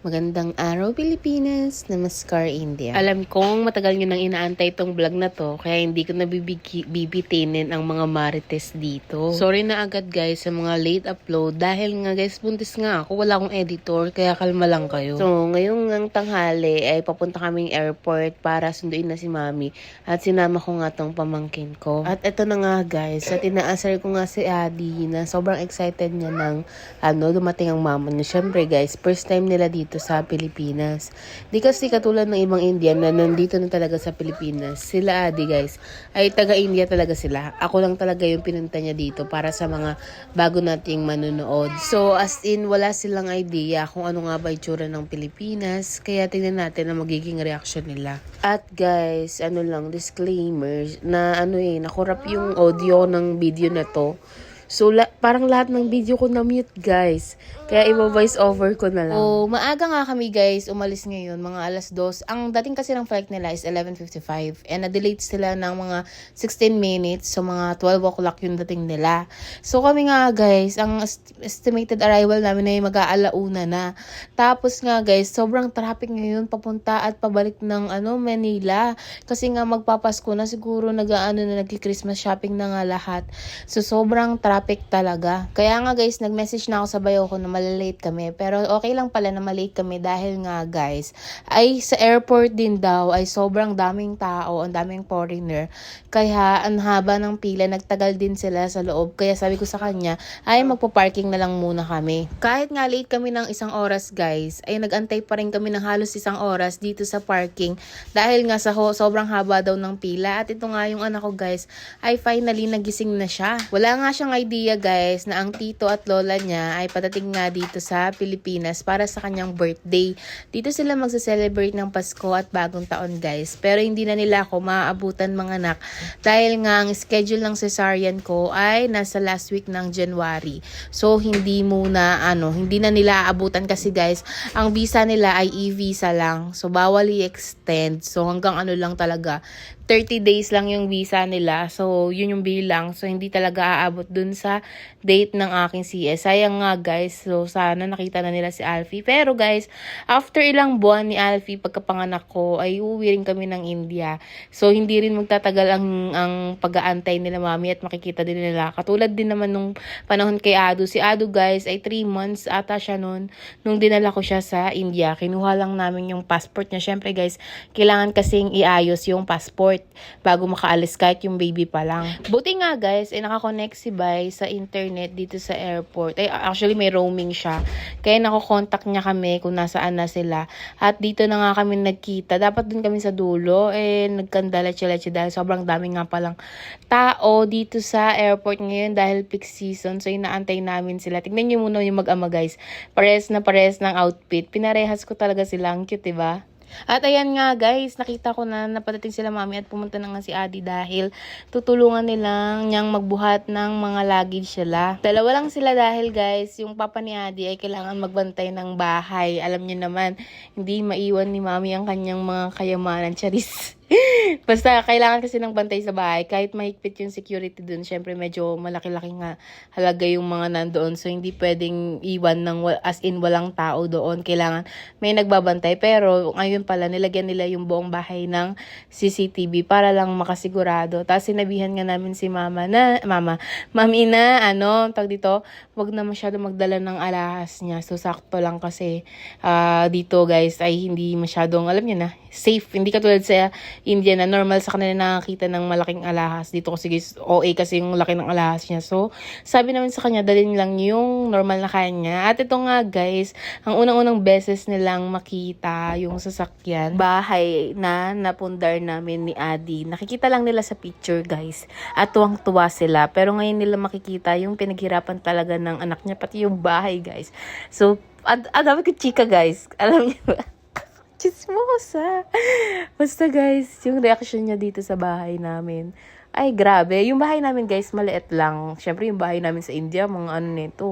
Magandang araw Pilipinas, Namaskar India. Alam kong matagal nyo nang inaantay itong vlog na to, kaya hindi ko nabibigi- bibitinin ang mga marites dito. Sorry na agad guys sa mga late upload dahil nga guys buntis nga ako, wala akong editor, kaya kalma lang kayo. So ngayong ng tanghali ay papunta kaming airport para sunduin na si mami at sinama ko nga tong pamangkin ko. At eto na nga guys, at inaasar ko nga si Adi na sobrang excited niya ng ano, dumating ang mama niya. Syempre guys, first time nila dito sa Pilipinas. Di kasi katulad ng ibang Indian na nandito na talaga sa Pilipinas. Sila Adi guys, ay taga-India talaga sila. Ako lang talaga yung pinunta niya dito para sa mga bago nating manonood. So as in, wala silang idea kung ano nga ba itsura ng Pilipinas. Kaya tingnan natin ang magiging reaction nila. At guys, ano lang, disclaimer, na ano eh, nakurap yung audio ng video na to. So, la- parang lahat ng video ko na-mute, guys. Kaya i-voice over ko na lang. Oh, maaga nga kami, guys. Umalis ngayon, mga alas 2. Ang dating kasi ng flight nila is 11.55. And na-delay sila ng mga 16 minutes. So, mga 12 o'clock yung dating nila. So, kami nga, guys, ang est- estimated arrival namin ay mag-aalauna na. Tapos nga, guys, sobrang traffic ngayon papunta at pabalik ng ano, Manila. Kasi nga magpapasko na siguro nag-ano na nag-Christmas shopping na nga lahat. So, sobrang traffic talaga. Kaya nga guys, nag-message na ako sa bayo ko na malalate kami. Pero okay lang pala na malate kami dahil nga guys, ay sa airport din daw ay sobrang daming tao, ang daming foreigner. Kaya ang haba ng pila, nagtagal din sila sa loob. Kaya sabi ko sa kanya, ay magpo-parking na lang muna kami. Kahit nga late kami ng isang oras guys, ay nagantay pa rin kami ng halos isang oras dito sa parking. Dahil nga sa ho, sobrang haba daw ng pila. At ito nga yung anak ko guys, ay finally nagising na siya. Wala nga siyang idea guys na ang tito at lola niya ay patating nga dito sa Pilipinas para sa kanyang birthday. Dito sila magsa-celebrate ng Pasko at bagong taon guys. Pero hindi na nila ako maaabutan mga anak dahil nga ang schedule ng cesarean ko ay nasa last week ng January. So hindi muna ano, hindi na nila aabutan kasi guys, ang visa nila ay e-visa lang. So bawal i-extend. So hanggang ano lang talaga 30 days lang yung visa nila. So, yun yung bilang. So, hindi talaga aabot dun sa date ng aking CS. Sayang nga, guys. So, sana nakita na nila si Alfie. Pero, guys, after ilang buwan ni Alfie, pagkapanganak ko, ay uwi rin kami ng India. So, hindi rin magtatagal ang, ang pag-aantay nila mami at makikita din nila. Katulad din naman nung panahon kay Adu. Si Adu, guys, ay 3 months ata siya noon nung dinala ko siya sa India. Kinuha lang namin yung passport niya. Syempre, guys, kailangan kasing iayos yung passport bago makaalis kahit yung baby pa lang. Buti nga guys, eh nakakonect si Bay sa internet dito sa airport. Eh, actually may roaming siya. Kaya nakokontakt niya kami kung nasaan na sila. At dito na nga kami nagkita. Dapat dun kami sa dulo. Eh, nagkandala-leche dahil sobrang dami nga palang tao dito sa airport ngayon dahil peak season. So, inaantay namin sila. Tignan niyo muna yung mag-ama guys. Pares na pares ng outfit. Pinarehas ko talaga sila. Ang cute, diba? At ayan nga guys, nakita ko na napadating sila mami at pumunta na nga si Adi dahil tutulungan nilang niyang magbuhat ng mga luggage sila. Dalawa lang sila dahil guys, yung papa ni Adi ay kailangan magbantay ng bahay. Alam niyo naman, hindi maiwan ni mami ang kanyang mga kayamanan. Charis. Basta kailangan kasi ng bantay sa bahay. Kahit mahigpit yung security dun, syempre medyo malaki-laki nga halaga yung mga nandoon. So, hindi pwedeng iwan ng as in walang tao doon. Kailangan may nagbabantay. Pero ngayon pala, nilagyan nila yung buong bahay ng CCTV para lang makasigurado. Tapos sinabihan nga namin si mama na, mama, mami na, ano, tag dito, wag na masyado magdala ng alahas niya. So, sakto lang kasi ah, dito guys ay hindi masyadong, alam niyo na, safe. Hindi katulad sa India na normal sa kanila nakakita ng malaking alahas. Dito kasi guys, OA kasi yung laki ng alahas niya. So, sabi namin sa kanya, dalhin lang yung normal na kaya niya. At ito nga guys, ang unang-unang beses nilang makita yung sasakyan, bahay na napundar namin ni Adi. Nakikita lang nila sa picture guys. At tuwang-tuwa sila. Pero ngayon nila makikita yung pinaghirapan talaga ng anak niya, pati yung bahay guys. So, ad adami ko chika guys. Alam niyo ba? Chismosa. Basta guys, yung reaction niya dito sa bahay namin. Ay, grabe. Yung bahay namin guys, maliit lang. Siyempre, yung bahay namin sa India, mga ano nito,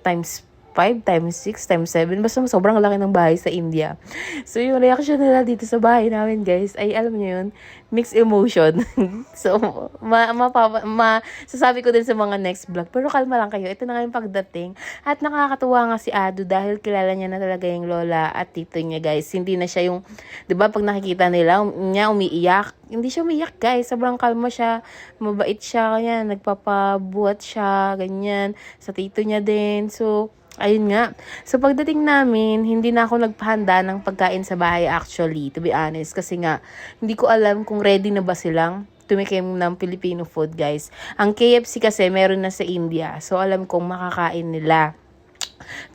times 5 times 6 times 7. Basta sobrang laki ng bahay sa India. So, yung reaction nila dito sa bahay namin, guys, ay alam niyo yun, mixed emotion. so, ma, mapapa, ma, sasabi ko din sa mga next vlog. Pero kalma lang kayo. Ito na nga yung pagdating. At nakakatuwa nga si Ado dahil kilala niya na talaga yung lola at tito niya, guys. Hindi na siya yung, di ba, pag nakikita nila, um, niya umiiyak. Hindi siya umiiyak, guys. Sobrang kalma siya. Mabait siya. Kanya, nagpapabuhat siya. Ganyan. Sa tito niya din. So, ayun nga. So, pagdating namin, hindi na ako nagpahanda ng pagkain sa bahay actually, to be honest. Kasi nga, hindi ko alam kung ready na ba silang tumikim ng Filipino food, guys. Ang KFC kasi meron na sa India. So, alam kong makakain nila.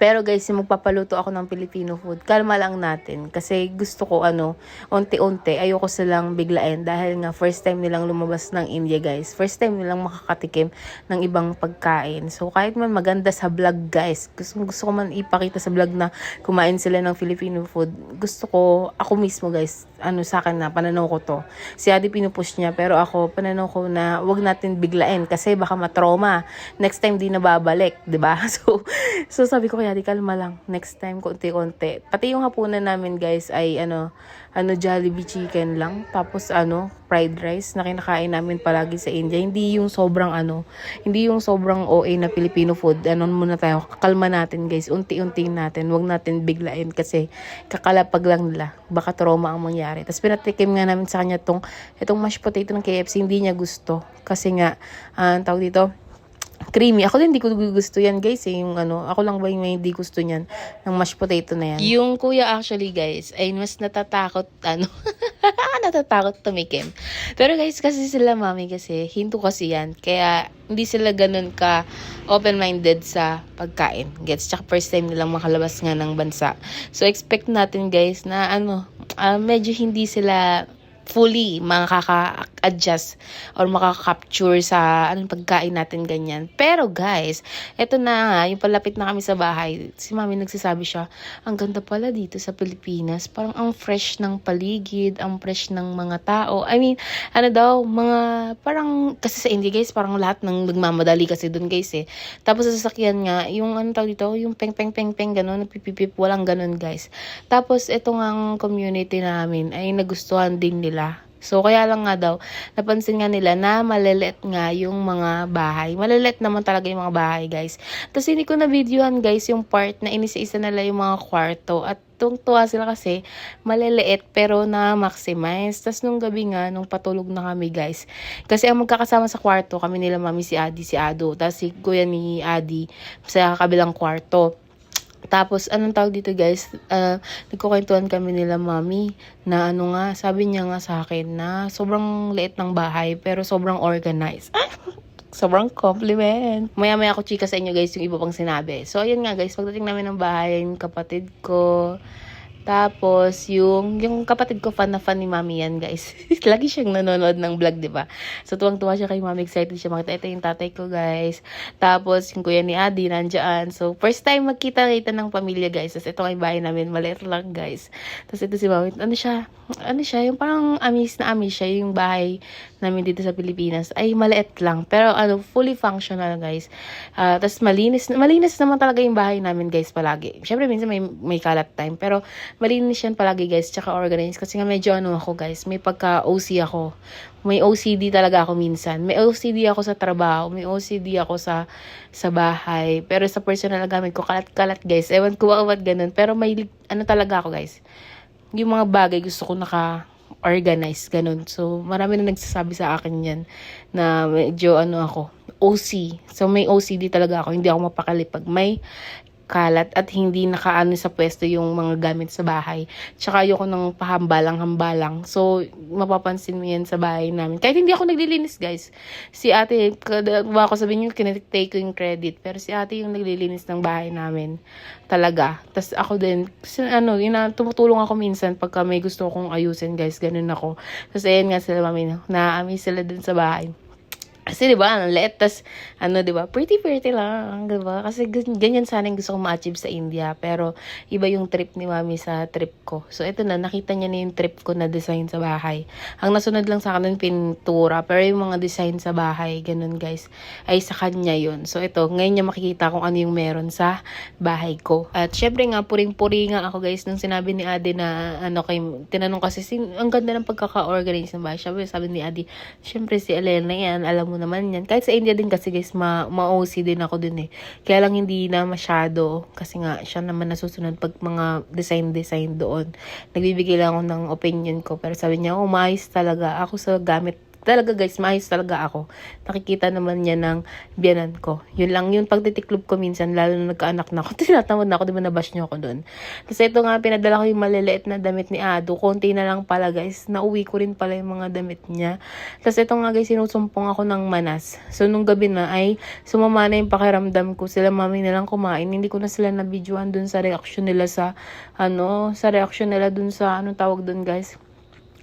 Pero guys, yung magpapaluto ako ng Filipino food, kalma lang natin. Kasi gusto ko ano, unti-unti, ayoko silang biglain. Dahil nga, first time nilang lumabas ng India guys. First time nilang makakatikim ng ibang pagkain. So, kahit man maganda sa vlog guys, gusto, gusto ko man ipakita sa vlog na kumain sila ng Filipino food. Gusto ko, ako mismo guys, ano sa akin na, pananaw ko to. Si Adi pinupush niya, pero ako, pananaw ko na wag natin biglain kasi baka matroma. Next time di na babalik, ba So, so sabi ko kaya di kalma lang. Next time, konti-konti. Pati yung hapunan namin guys ay ano, ano Jollibee chicken lang. Tapos ano, fried rice na kinakain namin palagi sa India. Hindi yung sobrang ano, hindi yung sobrang OA na Filipino food. Ano muna tayo, kalma natin guys. Unti-unti natin. Wag natin biglain kasi kakalapag lang nila. Baka trauma ang mangyari. Tapos pinatikim nga namin sa kanya tong, itong mashed potato ng KFC. Hindi niya gusto. Kasi nga, ang tawag dito, creamy. Ako din hindi ko gusto yan, guys. Eh. Yung ano, ako lang ba yung may hindi gusto niyan ng mashed potato na yan. Yung kuya actually, guys, ay mas natatakot, ano, natatakot tumikim. Pero guys, kasi sila mami kasi, hinto kasi yan. Kaya, hindi sila ganun ka open-minded sa pagkain. Gets? Tsaka first time nilang makalabas nga ng bansa. So, expect natin, guys, na ano, ah, medyo hindi sila fully makaka-adjust or makaka-capture sa anong pagkain natin ganyan. Pero guys, eto na yung palapit na kami sa bahay, si mami nagsasabi siya, ang ganda pala dito sa Pilipinas. Parang ang fresh ng paligid, ang fresh ng mga tao. I mean, ano daw, mga, parang, kasi sa India guys, parang lahat ng nagmamadali kasi dun guys eh. Tapos sa sasakyan nga, yung ano tawag dito, yung peng peng peng peng gano'n, nagpipipip, walang gano'n guys. Tapos ito nga ang community namin ay nagustuhan din nila. So, kaya lang nga daw, napansin nga nila na malilit nga yung mga bahay. Malilit naman talaga yung mga bahay, guys. Tapos, hindi ko na videohan, guys, yung part na inisa-isa nila yung mga kwarto. At tuwang-tuwa sila kasi maliliit pero na-maximize. Tapos, nung gabi nga, nung patulog na kami, guys. Kasi ang magkakasama sa kwarto, kami nila mami, si Adi, si Ado. Tapos, si kuya ni Adi sa kabilang kwarto. Tapos, anong tawag dito guys, uh, nagkukwentuhan kami nila mami na ano nga, sabi niya nga sa akin na sobrang liit ng bahay pero sobrang organized. sobrang compliment. Maya-maya ako chika sa inyo guys yung iba pang sinabi. So, ayun nga guys, pagdating namin ng bahay, yung kapatid ko, tapos, yung, yung kapatid ko, fan na fan ni mami yan, guys. Lagi siyang nanonood ng vlog, di ba? So, tuwang-tuwa siya kay mami. Excited siya makita. Ito yung tatay ko, guys. Tapos, yung kuya ni Adi, nandyan. So, first time magkita-kita ng pamilya, guys. Tapos, ito ay bahay namin. Maliit lang, guys. Tapos, ito si mami. Ano siya? Ano siya? Yung parang amis na amis siya. Yung bahay namin dito sa Pilipinas. Ay, maliit lang. Pero, ano, fully functional, guys. Uh, tapos, malinis. Malinis naman talaga yung bahay namin, guys, palagi. Siyempre, minsan may, may kalat time. Pero, malinis yan palagi guys, tsaka organized. Kasi nga medyo ano ako guys, may pagka-OC ako. May OCD talaga ako minsan. May OCD ako sa trabaho, may OCD ako sa sa bahay. Pero sa personal gamit ko, kalat-kalat guys. Ewan ko bakit ganun. Pero may ano talaga ako guys. Yung mga bagay gusto ko naka organize, ganun. So, marami na nagsasabi sa akin yan na medyo ano ako, OC. So, may OCD talaga ako. Hindi ako mapakali pag may kalat at hindi nakaano sa pwesto yung mga gamit sa bahay. Tsaka ayoko ng pahambalang-hambalang. So, mapapansin mo yan sa bahay namin. Kahit hindi ako naglilinis, guys. Si ate, ba ako sabihin nyo, kinitake ko yung credit. Pero si ate yung naglilinis ng bahay namin. Talaga. Tapos ako din, kasi ano, yun, tumutulong ako minsan pagka may gusto kong ayusin, guys. Ganun ako. Tapos ayan nga sila, mami, na-amaze sila din sa bahay. Kasi di ba, ang liit, tas ano di ba, pretty pretty lang, di ba? Kasi gan- ganyan sana yung gusto kong ma-achieve sa India. Pero iba yung trip ni mami sa trip ko. So ito na, nakita niya na yung trip ko na design sa bahay. Ang nasunod lang sa akin yung pintura, pero yung mga design sa bahay, ganun guys, ay sa kanya yun. So ito, ngayon niya makikita kung ano yung meron sa bahay ko. At syempre nga, puring-puri nga ako guys, nung sinabi ni Ate na, ano kay, tinanong kasi, sin, ang ganda ng pagkaka-organize ng bahay. Syempre, sabi ni Ate, syempre si Elena yan, alam mo naman yan. Kahit sa India din kasi guys, ma, ma-OC din ako dun eh. Kaya lang hindi na masyado, kasi nga, siya naman nasusunod pag mga design-design doon. Nagbibigay lang ako ng opinion ko, pero sabi niya, oh, maayos talaga. Ako sa gamit talaga guys, maayos talaga ako. Nakikita naman niya ng biyanan ko. Yun lang yung pagtitiklop ko minsan, lalo na nagkaanak na ako. Tinatamad na ako, di ba nabash niyo ako doon. Kasi ito nga, pinadala ko yung maliliit na damit ni Ado. Konti na lang pala guys. Nauwi ko rin pala yung mga damit niya. Tapos ito nga guys, sinusumpong ako ng manas. So nung gabi na ay sumama na yung pakiramdam ko. Sila mami na lang kumain. Hindi ko na sila nabidyoan dun sa reaction nila sa, ano, sa reaction nila dun sa, anong tawag dun guys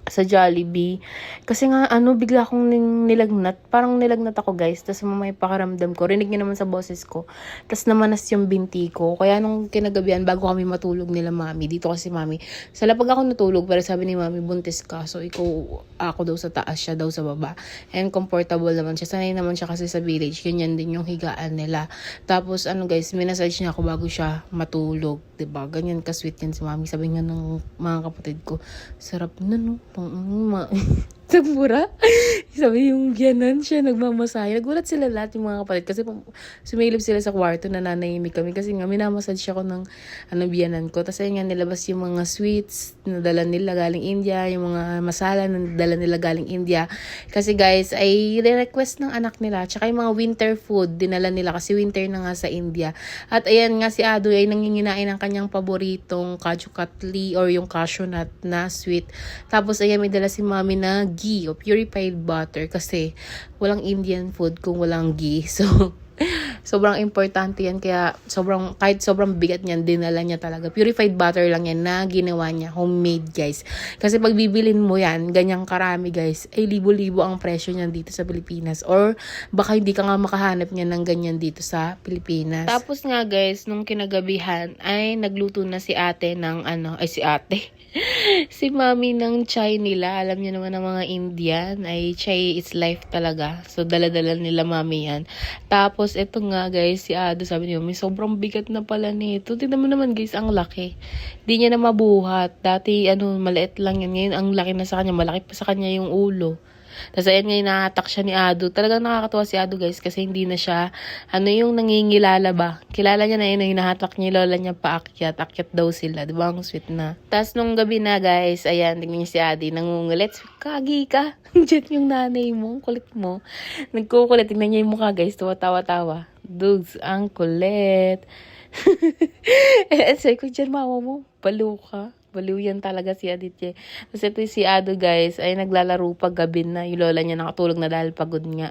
sa Jollibee. Kasi nga, ano, bigla akong nilagnat. Parang nilagnat ako, guys. Tapos mamay pakaramdam ko. Rinig niyo naman sa boses ko. Tapos namanas yung binti ko. Kaya nung kinagabihan, bago kami matulog nila mami, dito kasi mami, sa lapag ako natulog, pero sabi ni mami, buntis ka. So, ikaw, ako daw sa taas, siya daw sa baba. And comfortable naman siya. Sanay naman siya kasi sa village. Ganyan din yung higaan nila. Tapos, ano guys, minasage niya ako bago siya matulog. ba Ganyan ka-sweet yan si mami. Sabi nga ng mga kapatid ko, sarap na no. Pang, ma sa mura. Sabi yung biyanan siya, nagmamasahe. Nagulat sila lahat yung mga kapatid kasi sumilip sila sa kwarto na nanahimik kami kasi nga minamassage ako ng ano, biyanan ko. Tapos ayun nga nilabas yung mga sweets na dala nila galing India, yung mga masala na dala nila galing India. Kasi guys, ay request ng anak nila. Tsaka yung mga winter food, dinala nila kasi winter na nga sa India. At ayan nga si Ado ay nanginginain ng kanyang paboritong cashew katli or yung cashew nut na sweet. Tapos ayan may dala si mami na ghee o purified butter kasi walang Indian food kung walang ghee. So, sobrang importante yan. Kaya sobrang, kahit sobrang bigat niyan, dinala niya talaga. Purified butter lang yan na ginawa niya. Homemade, guys. Kasi pag bibilin mo yan, ganyang karami, guys, ay libo-libo ang presyo niyan dito sa Pilipinas. Or baka hindi ka nga makahanap niya ng ganyan dito sa Pilipinas. Tapos nga, guys, nung kinagabihan, ay nagluto na si ate ng ano, ay si ate. si mami ng chai nila. Alam niyo naman ng mga Indian, ay chai is life talaga. So, dala-dala nila mami yan. Tapos, ito nga guys, si Ado sabi niyo, may sobrang bigat na pala nito. Tignan mo naman guys, ang laki. Di niya na mabuhat. Dati, ano, maliit lang yan. Ngayon, ang laki na sa kanya. Malaki pa sa kanya yung ulo. Tapos ayan ngayon nahatak siya ni Ado. Talagang nakakatuwa si Ado guys kasi hindi na siya, ano yung nangingilala ba? Kilala niya na yun, hinahatak niya lola niya paakyat. Akyat daw sila. Di ba? Ang sweet na. Tapos nung gabi na guys, ayan, tingnan niya si Adi, nangungulit. Kagi ka. Diyan yung nanay mo. Kulit mo. Nagkukulit. Tingnan niya yung mukha guys. Tuwa-tawa-tawa. Dudes, ang kulit. eh, sabi ko dyan, mama mo, balo ka. Baliw yan talaga si Aditya. Tapos ito si Ado guys, ay naglalaro pag gabi na. Yung lola niya nakatulog na dahil pagod nga.